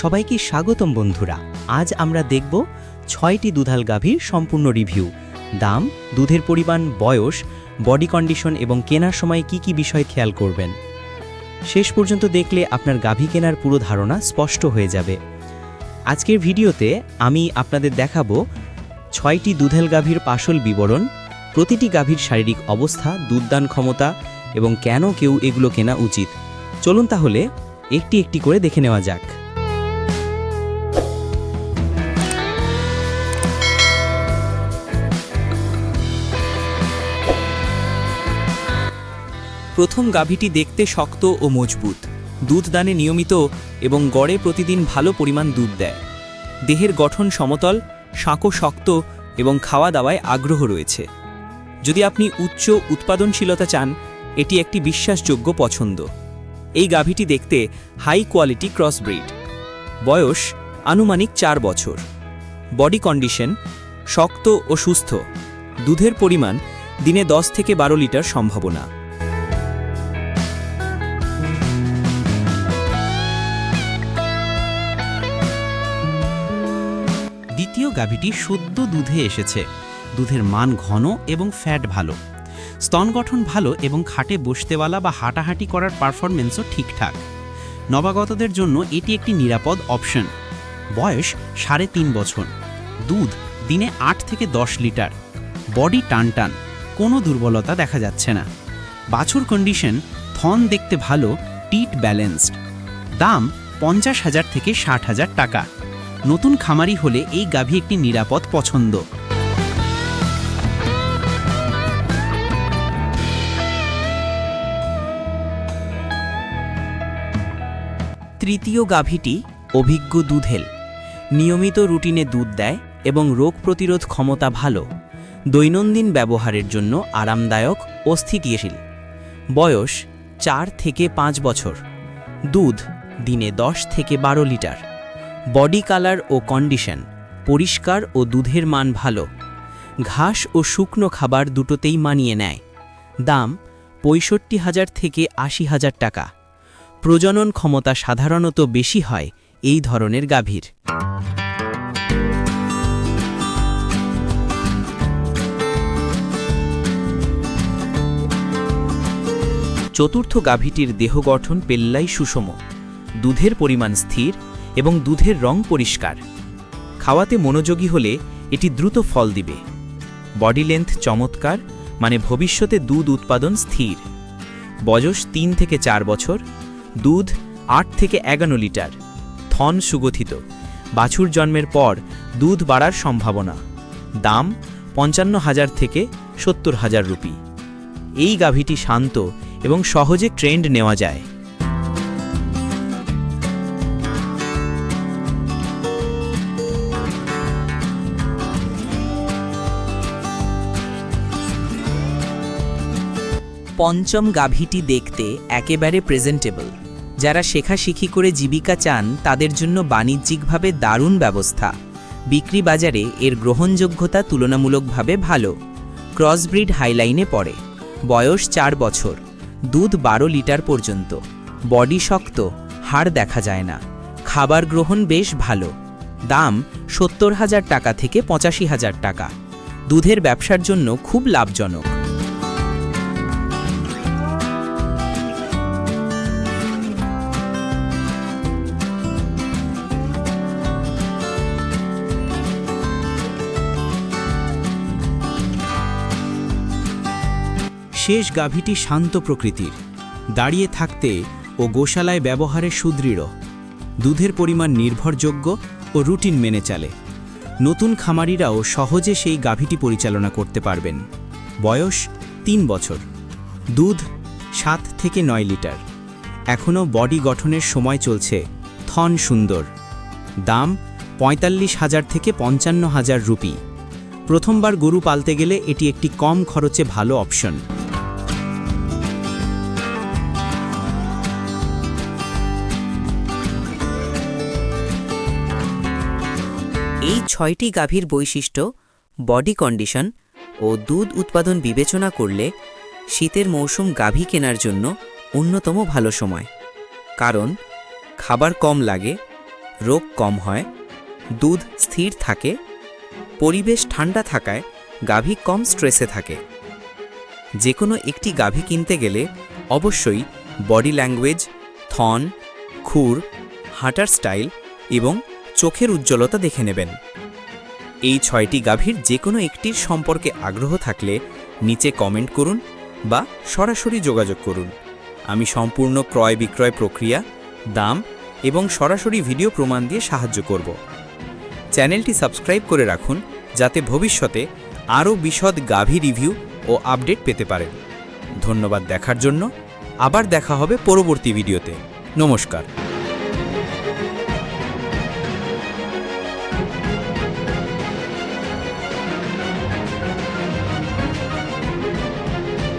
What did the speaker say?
সবাইকে স্বাগতম বন্ধুরা। আজ আমরা দেখব ছয়টি দুধাল গাভীর সম্পূর্ণ রিভিউ। দাম, দুধের পরিমাণ, বয়স, বডি কন্ডিশন এবং কেনার সময় কি কি বিষয় খেয়াল করবেন। শেষ পর্যন্ত দেখলে আপনার গাভী কেনার পুরো ধারণা স্পষ্ট হয়ে যাবে। আজকের ভিডিওতে আমি আপনাদের দেখাবো ছয়টি দুধেল গাভীর পাশল বিবরণ, প্রতিটি গাভীর শারীরিক অবস্থা, দুধদান ক্ষমতা এবং কেন কেউ এগুলো কেনা উচিত। চলুন তাহলে একটি একটি করে দেখে নেওয়া যাক। প্রথম গাভীটি দেখতে শক্ত ও মজবুত, দুধ দানে নিয়মিত এবং গড়ে প্রতিদিন ভালো পরিমাণ দুধ দেয়। দেহের গঠন সমতল সাঁকো শক্ত এবং খাওয়া দাওয়ায় আগ্রহ রয়েছে। যদি আপনি উচ্চ উৎপাদনশীলতা চান, এটি একটি বিশ্বাসযোগ্য পছন্দ। এই গাভীটি দেখতে হাই কোয়ালিটি ক্রসব্রিড। বয়স আনুমানিক চার বছর। বডি কন্ডিশন শক্ত ও সুস্থ। দুধের পরিমাণ দিনে দশ থেকে বারো লিটার সম্ভাবনা। গাভীটি শুদ্ধ দুধে এসেছে। দুধের মান ঘন এবং ফ্যাট ভালো। স্তন গঠন ভালো এবং খাটে বসতেওয়ালা বা হাঁটাহাঁটি করার পারফরমেন্সও ঠিকঠাক। নবাগতদের জন্য এটি একটি নিরাপদ অপশন বয়স সাড়ে তিন বছর। দুধ দিনে আট থেকে দশ লিটার। বডি টান টান। কোনো দুর্বলতা দেখা যাচ্ছে না। বাছুর কন্ডিশন থন দেখতে ভালো টিট ব্যালেন্সড দাম পঞ্চাশ হাজার থেকে ষাট হাজার টাকা। নতুন খামারি হলে এই গাভী একটি নিরাপদ পছন্দ। তৃতীয় গাভীটি অভিজ্ঞ দুধেল। নিয়মিত রুটিনে দুধ দেয় এবং রোগ প্রতিরোধ ক্ষমতা ভালো। দৈনন্দিন ব্যবহারের জন্য আরামদায়ক ও স্থিতিশীল। বয়স চার থেকে পাঁচ বছর। দুধ দিনে দশ থেকে বারো লিটার। বডি কালার ও কন্ডিশন, পরিষ্কার ও দুধের মান ভালো। ঘাস ও শুকনো খাবার দুটোতেই মানিয়ে নেয়। দাম পঁয়ষট্টি হাজার থেকে আশি হাজার টাকা। প্রজনন ক্ষমতা সাধারণত বেশি হয় এই ধরনের গাভীর। চতুর্থ গাভীটির দেহ গঠন পেল্লাই সুষম। দুধের পরিমাণ স্থির এবং দুধের রং পরিষ্কার। খাওয়াতে মনোযোগী হলে এটি দ্রুত ফল দিবে। বডি লেন্থ চমৎকার মানে ভবিষ্যতে দুধ উৎপাদন স্থির। বয়স তিন থেকে চার বছর, দুধ আট থেকে এগারো লিটার থন সুগঠিত। বাছুর জন্মের পর দুধ বাড়ার সম্ভাবনা। দাম পঞ্চান্ন হাজার থেকে সত্তর হাজার রুপি। এই গাভীটি শান্ত এবং সহজে ট্রেন্ড নেওয়া যায়। পঞ্চম গাভীটি দেখতে একেবারে প্রেজেন্টেবল যারা শেখাশিখি করে জীবিকা চান, তাদের জন্য বাণিজ্যিকভাবে দারুণ ব্যবস্থা। বিক্রি বাজারে এর গ্রহণযোগ্যতা তুলনামূলকভাবে ভালো। ক্রসব্রিড হাইলাইনে পড়ে। বয়স চার বছর। দুধ বারো লিটার পর্যন্ত। বডি শক্ত, হাড় দেখা যায় না। খাবার গ্রহণ বেশ ভালো। দাম সত্তর হাজার টাকা থেকে পঁচাশি হাজার টাকা। দুধের ব্যবসার জন্য খুব লাভজনক। শেষ গাভীটি শান্ত প্রকৃতির। দাঁড়িয়ে থাকতে ও গোশালায় ব্যবহারে সুদৃঢ়। দুধের পরিমাণ নির্ভরযোগ্য ও রুটিন মেনে চলে। নতুন খামারিরাও সহজে সেই গাভীটি পরিচালনা করতে পারবেন। বয়স তিন বছর। দুধ সাত থেকে নয় লিটার। এখনও বডি গঠনের সময় চলছে থন সুন্দর। দাম পঁয়তাল্লিশ হাজার থেকে পঞ্চান্ন হাজার রুপি। প্রথমবার গরু পালতে গেলে এটি একটি কম খরচে ভালো অপশন। এই ছয়টি গাভীর বৈশিষ্ট্য বডি কন্ডিশন ও দুধ উৎপাদন বিবেচনা করলে শীতের মৌসুম গাভী কেনার জন্য অন্যতম ভালো সময়। কারণ, খাবার কম লাগে, রোগ কম হয়, দুধ স্থির থাকে, পরিবেশ ঠান্ডা থাকায় গাভী কম স্ট্রেসে থাকে। যে কোনো একটি গাভী কিনতে গেলে অবশ্যই বডি ল্যাঙ্গুয়েজ, থন, খুর, হাঁটার স্টাইল এবং চোখের উজ্জ্বলতা দেখে নেবেন। এই ছয়টি গাভীর যে কোনো একটির সম্পর্কে আগ্রহ থাকলে নিচে কমেন্ট করুন বা সরাসরি যোগাযোগ করুন। আমি সম্পূর্ণ ক্রয় বিক্রয় প্রক্রিয়া, দাম এবং সরাসরি ভিডিও প্রমাণ দিয়ে সাহায্য করব। চ্যানেলটি সাবস্ক্রাইব করে রাখুন যাতে ভবিষ্যতে আরও বিশদ গাভী রিভিউ ও আপডেট পেতে পারেন। ধন্যবাদ দেখার জন্য। আবার দেখা হবে পরবর্তী ভিডিওতে। নমস্কার।